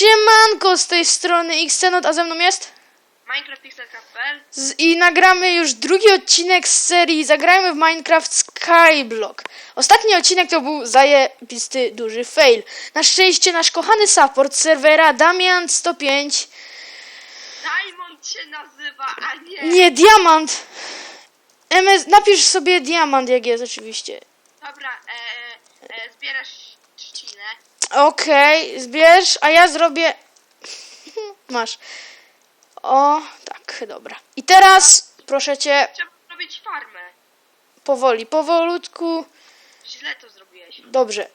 Siemanko z tej strony Xenot, a ze mną jest? Minecraft.pl Z, I nagramy już drugi odcinek z serii Zagrajmy w Minecraft Skyblock. Ostatni odcinek to był zajebisty duży fail. Na szczęście nasz kochany support serwera Damian105 Diamond się nazywa, a nie... Nie, Diamant! MS, napisz sobie Diamant jak jest oczywiście. Dobra, e, e, zbierasz trzcinę. Okej, zbierz, a ja zrobię... Masz. O, tak, dobra. I teraz proszę cię Trzeba zrobić farmę. powoli, powolutku. Źle to zrobiłeś. Dobrze.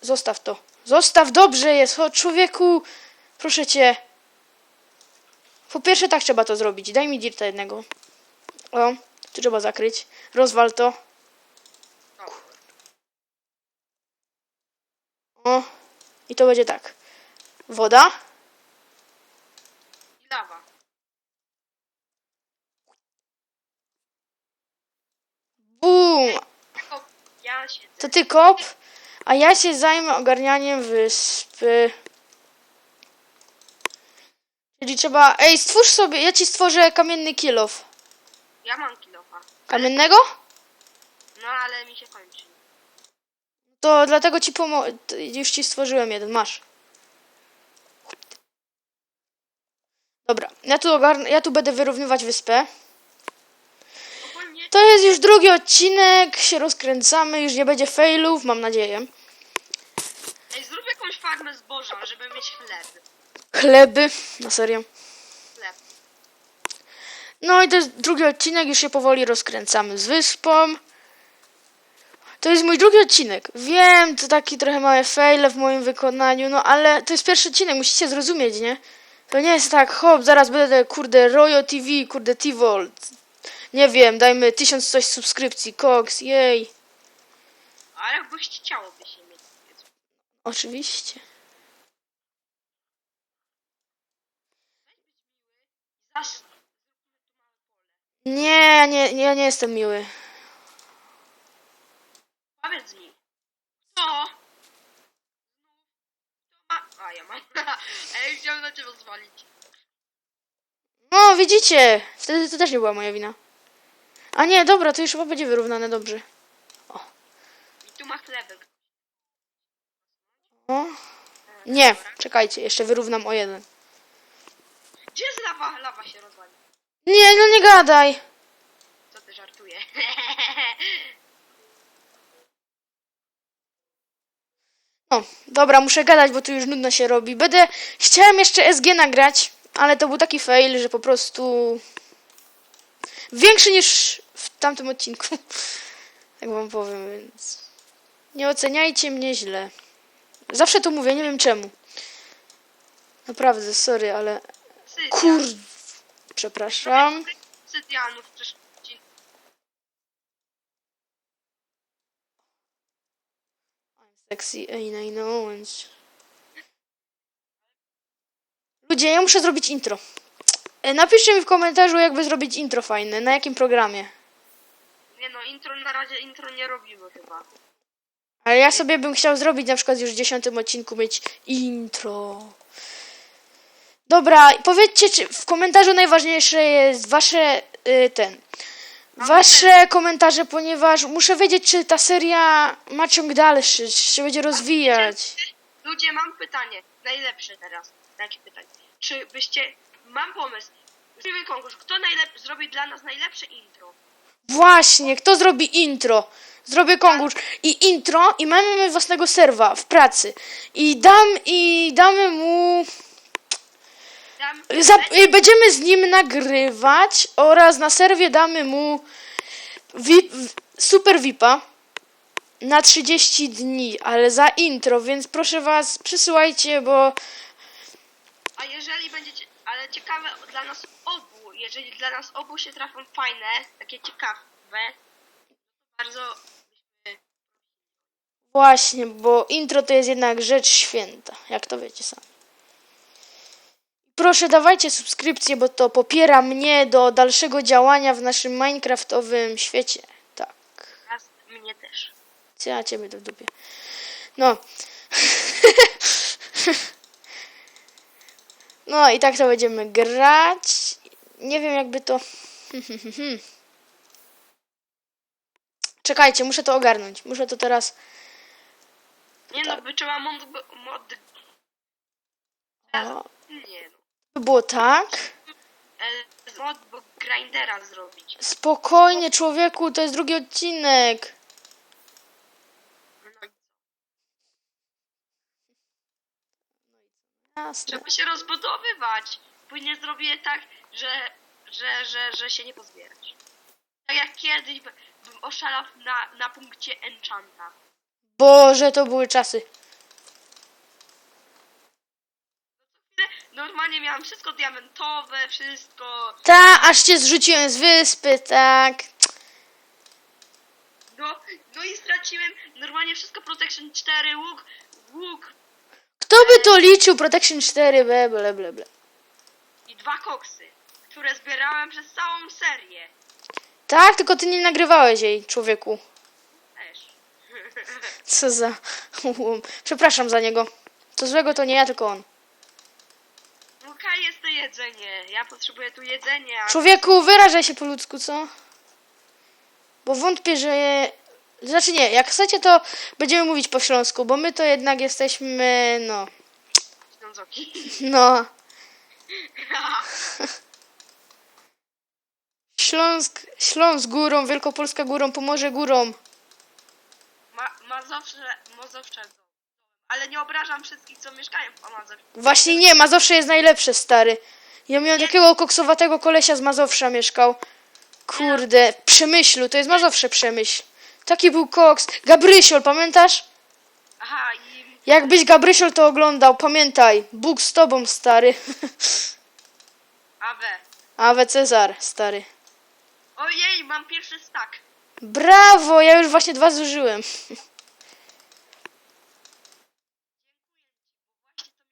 Zostaw to. Zostaw, dobrze jest. Chodź, człowieku. Proszę cię. Po pierwsze tak trzeba to zrobić. Daj mi dirta jednego. O, tu trzeba zakryć. Rozwal to. O. I to będzie tak. Woda. I lawa. Bum. Ja. To ty kop, a ja się zajmę ogarnianiem wyspy. Czyli trzeba... Ej, stwórz sobie... Ja ci stworzę kamienny kilof. Ja mam kilofa. Kamiennego? No ale mi się kończy. To dlatego ci pomo... Już ci stworzyłem jeden, masz. Dobra, ja tu, ogarn... ja tu będę wyrównywać wyspę. To jest już drugi odcinek, się rozkręcamy, już nie będzie failów, mam nadzieję. Ej, zrób jakąś farmę zboża, żeby mieć chleb. Chleby, na serio. Chleb. No i to jest drugi odcinek, już się powoli rozkręcamy z wyspą. To jest mój drugi odcinek. Wiem, to taki trochę małe faile w moim wykonaniu, no ale to jest pierwszy odcinek, musicie zrozumieć, nie? To nie jest tak, hop, zaraz będę, kurde, Royo TV, kurde, T-Volt. Nie wiem, dajmy tysiąc coś subskrypcji, Cox, jej. Ale jakbyś chciało by się mieć. Oczywiście. Nie, nie, ja nie jestem miły. Powiedz mi. Co? Ma... A, ja mam. Ej, chciałem na ciebie zwalić. No, widzicie, wtedy to też nie była moja wina. A nie, dobra, to już chyba będzie wyrównane dobrze. I tu ma chlebek. O. Nie, czekajcie, jeszcze wyrównam o jeden. Gdzie jest lawa? Lawa się rozwali. Nie, no nie gadaj. Co ty żartuję? O, dobra, muszę gadać, bo tu już nudno się robi. Będę, chciałem jeszcze SG nagrać, ale to był taki fail, że po prostu większy niż w tamtym odcinku. Tak wam powiem, więc nie oceniajcie mnie źle. Zawsze to mówię, nie wiem czemu. Naprawdę, sorry, ale kur... Przepraszam. Sydianów przecież ci- Sexy ain't I know and... Ludzie, ja muszę zrobić intro. E, Napiszcie mi w komentarzu, jakby zrobić intro fajne, na jakim programie. Nie no, intro na razie intro nie robimy chyba. Ale ja sobie bym chciał zrobić na przykład już w dziesiątym odcinku mieć intro. Dobra, powiedzcie, czy w komentarzu najważniejsze jest wasze, y, ten, wasze komentarze, ponieważ muszę wiedzieć, czy ta seria ma ciąg dalszy, czy się będzie rozwijać. Ludzie, mam pytanie. Najlepsze teraz. Jakie pytanie? Czy byście... Mam pomysł. Zrobimy konkurs. Kto najlep... zrobi dla nas najlepsze intro? Właśnie, kto zrobi intro? Zrobię konkurs i intro i mamy własnego serwa w pracy. I dam i damy mu Będziemy z nim nagrywać oraz na serwie damy mu VIP, super VIPa na 30 dni, ale za intro, więc proszę was przysyłajcie, bo A jeżeli będziecie... Ale ciekawe dla nas obu. Jeżeli dla nas obu się trafią fajne, takie ciekawe, bardzo... właśnie, bo intro to jest jednak rzecz święta, jak to wiecie sami. Proszę dawajcie subskrypcję, bo to popiera mnie do dalszego działania w naszym minecraftowym świecie. Tak. Mnie też. Ja ciebie to w dupie. No. No i tak to będziemy grać. Nie wiem jakby to... Czekajcie, muszę to ogarnąć. Muszę to teraz... Nie no, by trzeba mod... mod... O, Nie no. By było tak. Bo grindera zrobić. Spokojnie, człowieku, to jest drugi odcinek. No Jasne. Trzeba się rozbudowywać. Później zrobię tak, że, że, że, że się nie pozbierać. Tak jak kiedyś by- bym oszalał na, na punkcie enchanta. Boże, to były czasy. Normalnie miałam wszystko diamentowe, wszystko. Ta, aż cię zrzuciłem z wyspy, tak. No, no i straciłem normalnie wszystko Protection 4, łuk, łuk Kto by to liczył? Protection 4, ble, ble, ble, ble. i dwa koksy, które zbierałem przez całą serię. Tak, tylko ty nie nagrywałeś jej, człowieku. Też. Co za... łom. Przepraszam za niego. Co złego to nie ja, tylko on. No Kaj jest to jedzenie. Ja potrzebuję tu jedzenia. Człowieku, wyrażaj się po ludzku, co? Bo wątpię, że... Znaczy nie, jak chcecie, to będziemy mówić po śląsku, bo my to jednak jesteśmy, no... Ślązoki. No... Śląsk, Śląsk górą, Wielkopolska górą, Pomorze górą. Ma, Mazowsze, Mazowsze. Ale nie obrażam wszystkich, co mieszkają w Mazowszu. Właśnie nie, Mazowsze jest najlepsze, stary. Ja miałem takiego koksowatego kolesia z Mazowsza mieszkał. Kurde, Przemyślu, to jest Mazowsze Przemyśl. Taki był koks. Gabrysiol, pamiętasz? Aha, i Jakbyś Gabrysiol to oglądał, pamiętaj. Bóg z tobą, stary. Awe. Awe Cezar, stary. Ojej, mam pierwszy stack. Brawo, ja już właśnie dwa zużyłem. Właśnie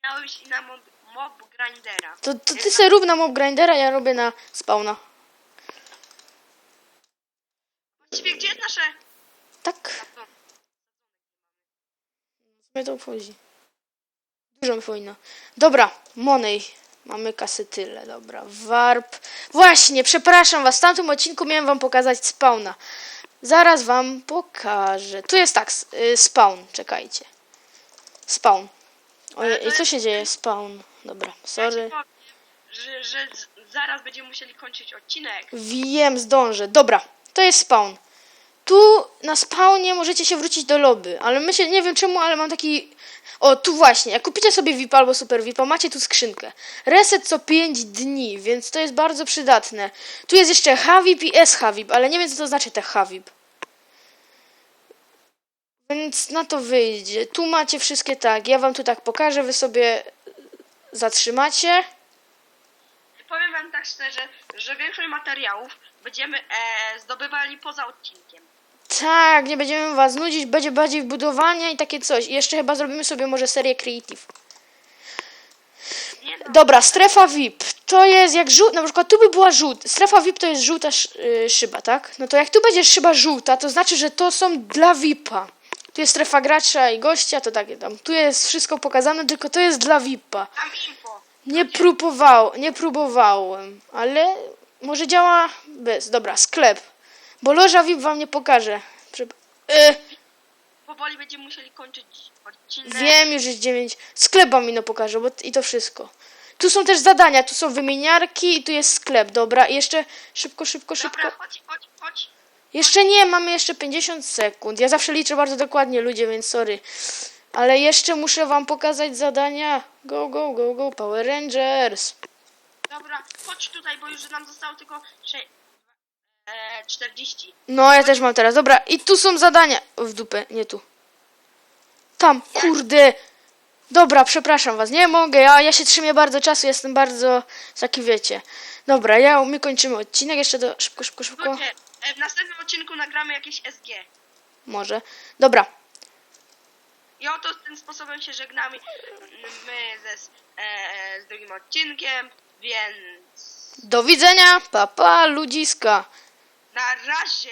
to miało iść i na mob, mob grindera. To, to ty sobie rób na mob grindera, ja robię na spawna. Właściwie gdzie jest nasze... Tak, mnie to obchodzi. Dużo mi powinno. Dobra, Monej. Mamy kasy tyle, dobra. Warp. Właśnie, przepraszam was, w tamtym odcinku miałem wam pokazać spawna. Zaraz wam pokażę. Tu jest tak, y, spawn, czekajcie. Spawn. Ojej, i co się dzieje? Spawn. Dobra, Ja sorry. powiem, że, że zaraz będziemy musieli kończyć odcinek. Wiem, zdążę. Dobra, to jest spawn. Tu na spawnie możecie się wrócić do lobby, ale myślę, nie wiem czemu, ale mam taki... O, tu właśnie, jak kupicie sobie VIP albo Super VIP, macie tu skrzynkę. Reset co 5 dni, więc to jest bardzo przydatne. Tu jest jeszcze HVIP i SHVIP, ale nie wiem co to znaczy te HVIP. Więc na to wyjdzie. Tu macie wszystkie tak, ja wam tu tak pokażę, wy sobie zatrzymacie. Powiem wam tak szczerze, że większość materiałów będziemy e, zdobywali poza odcinkiem. Tak, nie będziemy was nudzić, będzie bardziej budowania i takie coś. I jeszcze chyba zrobimy sobie może serię Creative. Nie no, Dobra, strefa VIP. To jest jak żółt, na przykład tu by była żółta. Strefa VIP to jest żółta sz, y, szyba, tak? No to jak tu będzie szyba żółta, to znaczy, że to są dla VIPa. Tu jest strefa gracza i gościa, to takie tam. Tu jest wszystko pokazane, tylko to jest dla VIPa. Nie próbował, nie próbowałem, ale może działa bez. Dobra, sklep. Bo loża VIP wam nie pokaże. Prze- y, Powoli będziemy musieli kończyć odcinek. Wiem, już jest 9. Sklep wam mi no pokażę, bo i to wszystko. Tu są też zadania, tu są wymieniarki i tu jest sklep, dobra. I jeszcze szybko, szybko, szybko. Dobra, chodź, chodź. Jeszcze nie, mamy jeszcze 50 sekund. Ja zawsze liczę bardzo dokładnie ludzie, więc sorry. Ale jeszcze muszę wam pokazać zadania. Go, go, go, go, Power Rangers. Dobra, chodź tutaj, bo już nam zostało tylko sze- e, 40. No, ja też mam teraz. Dobra, i tu są zadania. W dupę, nie tu. Tam, kurde. Dobra, przepraszam was, nie mogę. Ja, ja się trzymię bardzo czasu, jestem bardzo taki wiecie. Dobra, ja, my kończymy odcinek. Jeszcze do. Szybko, szybko, szybko. E, w następnym odcinku nagramy jakieś SG. Może. Dobra. I oto tym sposobem się żegnamy my ze, s- e, z drugim odcinkiem, więc Do widzenia. Papa, pa, ludziska. na razie.